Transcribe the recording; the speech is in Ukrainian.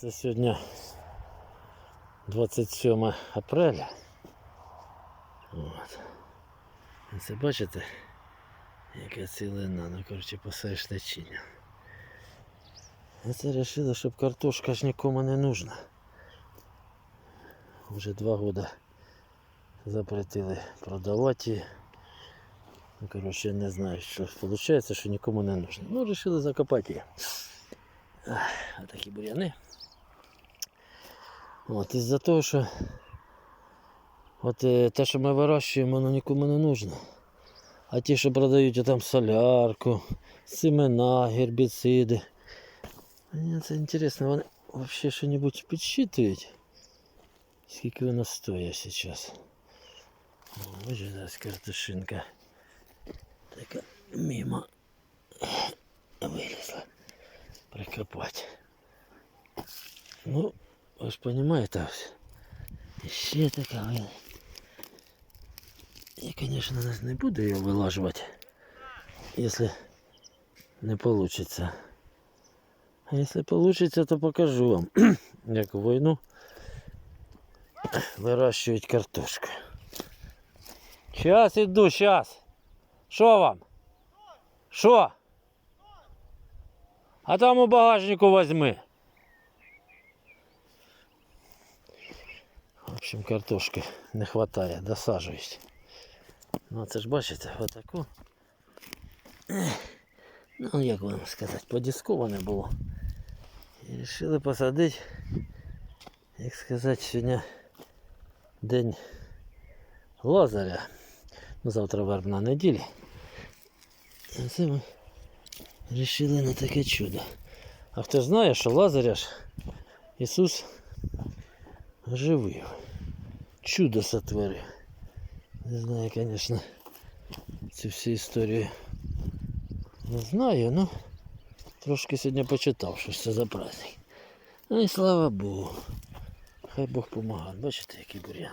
Це сьогодні 27 апреля. От. Це бачите, яка цілина, ну коротше посаєш начиння. А це вирішили, щоб картошка ж нікому не нужна. Вже два роки запретили продавати. Ну, коротше, не знаю, що виходить, що нікому не нужна. Ну, вирішили закопати її. Отакі бур'яни. От, із-за того, що от, е, те, що ми вирощуємо, воно нікому не нужно. А ті, що продають там солярку, семена, гербіциди. Мені це інтересно, вони взагалі що-небудь підсчитують? Скільки воно стоїть зараз? Ось зараз картошинка. Така мимо вилізла. Прикопати. Ну, ви ж розумієте, ще така. Я, звісно, не буду її вилажувати, якщо не вийде. А якщо вийде, то покажу вам, як в війну вирощують картошку. Сейчас іду, сейчас. Що вам? Що? А там у багажнику возьми. В общем, картошки не хватає, досаджують. Ну це ж бачите, отаку. Ну, як вам сказати, подісковане було. І вирішили посадити, як сказати, сьогодні день Лазаря. Ну, завтра вербна неділя. І це ми Рішили на таке чудо. А хто знає, що Лазаря ж Ісус живив. Чудо сотворив. Не знаю, звісно, цю всю історію не знаю, но трошки сьогодні почитав, що це за праздник. Ну і слава Богу. Хай Бог помагає. Бачите, який бур'ян.